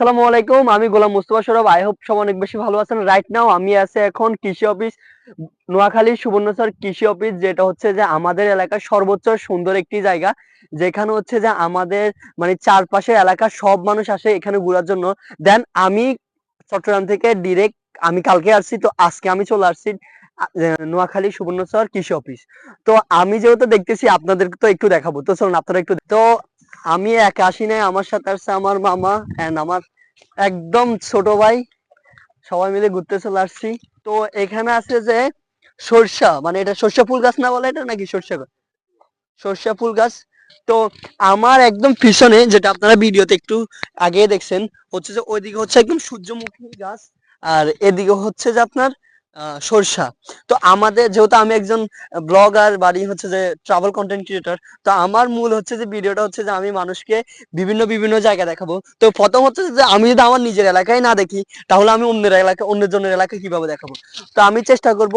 আসসালামু আলাইকুম, আমি গোলাম মুস্তফা সরব। আই হোপ সব অনেক বেশি ভালো আছেন। রাইট নাও আমি আছি এখন কৃষি অফিস নোয়াখালী সুবর্ণচর কৃষি অফিস যেটা হচ্ছে যে আমাদের এলাকার সর্বোচ্চ সুন্দর একটি জায়গা। যেখানে হচ্ছে যে আমাদের মানে চারপাশের এলাকার সব মানুষ আসে এখানে ঘোরার জন্য। দেন আমি চট্টগ্রাম থেকে ডিরেক্ট আমি কালকে আসছি, তো আজকে আমি চলে আসছি নোয়াখালী সুবর্ণচর কৃষি অফিস তো আমি যেহেতু দেখতেছি আপনাদেরকে তো একটু দেখাবো। তো চলুন, আপনারা একটু তো আমি একা আসি নাই, আমার সাথে আসছে আমার মামা এন্ড আমার একদম ছোট ভাই। সবাই মিলে ঘুরতে চলে আসছি। তো এখানে আছে যে সরষা মানে এটা সরষা ফুল গাছ না বলে এটা নাকি সরষা গাছ সরষা ফুল গাছ। তো আমার একদম পিছনে, যেটা আপনারা ভিডিওতে একটু আগে দেখছেন, হচ্ছে যে ওইদিকে হচ্ছে একদম সূর্যমুখী গাছ, আর এদিকে হচ্ছে যে আপনার সরষা। তো আমাদের যেহেতু আমি একজন ব্লগার, বাড়ি হচ্ছে যে ট্রাভেল কন্টেন্ট ক্রিয়েটর তো আমার মূল হচ্ছে যে ভিডিওটা হচ্ছে যে আমি মানুষকে বিভিন্ন বিভিন্ন জায়গা দেখাবো। তো প্রথম হচ্ছে যে আমি যদি আমার নিজের এলাকায় না দেখি, তাহলে আমি অন্যের এলাকা, অন্যের জনের এলাকায় কীভাবে দেখাবো? তো আমি চেষ্টা করব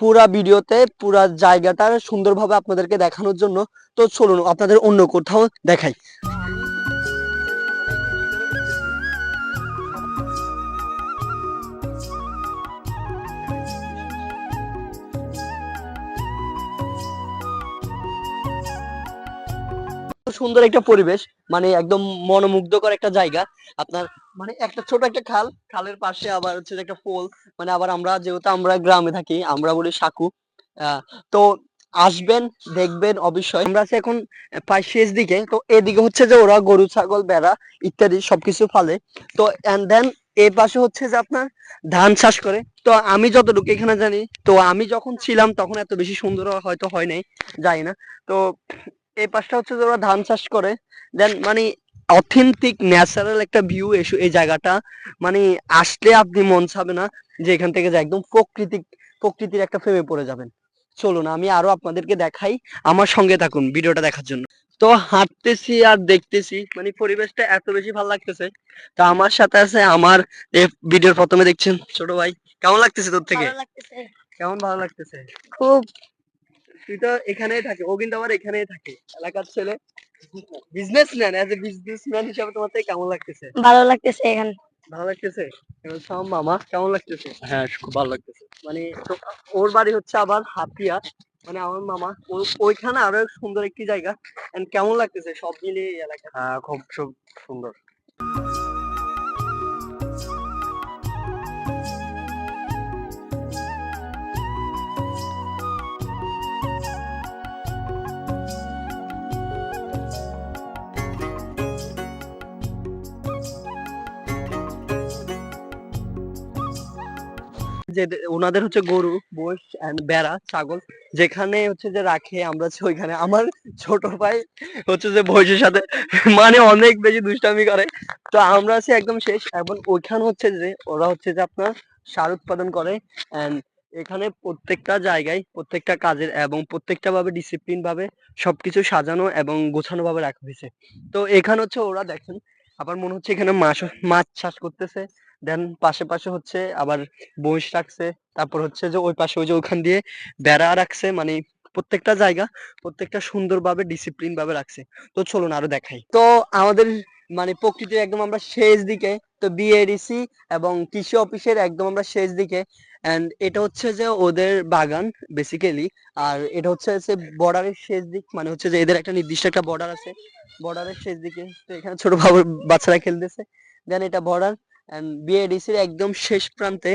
পুরা ভিডিওতে, পুরা জায়গাটা সুন্দরভাবে আপনাদেরকে দেখানোর জন্য। তো চলুন, আপনাদের অন্য কোথাও দেখাই। সুন্দর একটা পরিবেশ মানে একদম মনোমুগ্ধকর একটা জায়গা। আপনার মানে একটা ছোট একটা খাল, খালের পাশে আবার হচ্ছে একটা পোল মানে আবার আমরা যেহেতু আমরা গ্রামে থাকি, আমরা বলি সাকু তো আসবেন, দেখবেন অবশ্যই। আমরা আছি এখন প্রায় শেষ দিকে, তো এদিকে হচ্ছে যে ওরা গরু, ছাগল বেড়া ইত্যাদি সবকিছু ফালে। তো এন্ড দেন এ পাশে হচ্ছে যে আপনার ধান চাষ করে। তো আমি যতটুকু এখানে জানি, তো আমি যখন ছিলাম তখন এত বেশি সুন্দর হয়তো হয় নাই যাই না। তো এই পাশটা হচ্ছে যে ওরা ধান চাষ করে। দেন মানে অথেন্টিক ন্যাচারাল একটা ভিউ এসো এই জায়গাটা। মানে আসলে আপনি মন চাবে না যে এখান থেকে যে একদম প্রকৃতিক প্রকৃতির একটা প্রেমে পড়ে যাবেন। চলুন আমি আরও আপনাদেরকে দেখাই। আমার সঙ্গে থাকুন ভিডিওটা দেখার জন্য। তো হাঁটতেছি আর দেখতেছি মানে পরিবেশটা এত বেশি ভালো লাগতেছে। তো আমার সাথে আছে আমার ভিডিওর প্রথমে দেখছেন ছোট ভাই। কেমন লাগতেছে তোর থেকে? কেমন ভালো লাগতেছে? খুব তুই তো এখানেই থাকে ও কিন্তু আবার এখানেই থাকে। এলাকার ছেলে। বিজনেসম্যান অ্যাজ এ বিজনেসম্যান হিসাবে তোমার থেকে কেমন লাগতেছে? ভালো লাগতেছে এখানে। ভালো লাগতেছে? সাম মামা কেমন লাগতেছে? হ্যাঁ খুব ভালো লাগতেছে। মানে তো ওর বাড়ি হচ্ছে আবার হাতিয়া। মানে আমার মামা ওইখানে আরও সুন্দর একটি জায়গা। এন্ড কেমন লাগতেছে? সব মিলিয়ে এই এলাকা হ্যাঁ খুব খুব সুন্দর। যে ওনাদের হচ্ছে গরু মোষ এন্ড বেড়া, ছাগল। যেখানে হচ্ছে যে রাখে, আমরা হচ্ছে ওইখানে। আমার ছোট ভাই হচ্ছে যে ভৈষের সাথে মানে অনেক বেশি দুষ্টামি করে। তো আমরা আছি একদম শেষ। এবং ওইখানে হচ্ছে যে, ওরা হচ্ছে যে আপনার সার উৎপাদন করে। এন্ড এখানে প্রত্যেকটা জায়গায়, প্রত্যেকটা কাজের এবং প্রত্যেকটা ভাবে ডিসিপ্লিন ভাবে সবকিছু সাজানো এবং গোছানো ভাবে রাখা হয়েছে। তো এখানে হচ্ছে ওরা দেখেন, আবার মনে হচ্ছে এখানে মাছ মাছ চাষ করতেছে। দেন পাশে পাশে হচ্ছে আবার বইস রাখছে। তারপর হচ্ছে যে ওই পাশে ওই যে ওইখান দিয়ে বেড়া রাখছে মানে প্রত্যেকটা জায়গা প্রত্যেকটা সুন্দরভাবে ডিসিপ্লিন ভাবে রাখছে। তো চলুন আরও দেখাই। তো আমাদের মানে প্রকৃতির একদম আমরা শেষ দিকে, তো বিএডিসি এবং কৃষি অফিসের একদম আমরা শেষ দিকে। এন্ড এটা হচ্ছে যে ওদের বাগান বেসিক্যালি আর এটা হচ্ছে যে বর্ডারের শেষ দিক মানে হচ্ছে যে এদের একটা নির্দিষ্ট একটা বর্ডার আছে। বর্ডারের শেষ দিকে, তো এখানে ছোট বাবু বাচ্চারা খেলতেছে। দেন এটা বর্ডার বিএডিসির একদম শেষ প্রান্তে।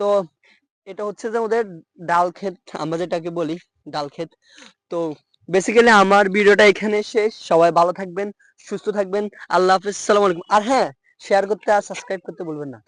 তো এটা হচ্ছে যে ওদের ডাল ক্ষেত, আমরা যেটাকে বলি ডাল ক্ষেত। তো বেসিক্যালি আমার ভিডিওটা এখানে শেষ। সবাই ভালো থাকবেন, সুস্থ থাকবেন। আল্লাহ হাফিজ, সালাম আলাইকুম। আর হ্যাঁ শেয়ার করতে আর সাবস্ক্রাইব করতে বলবেন না।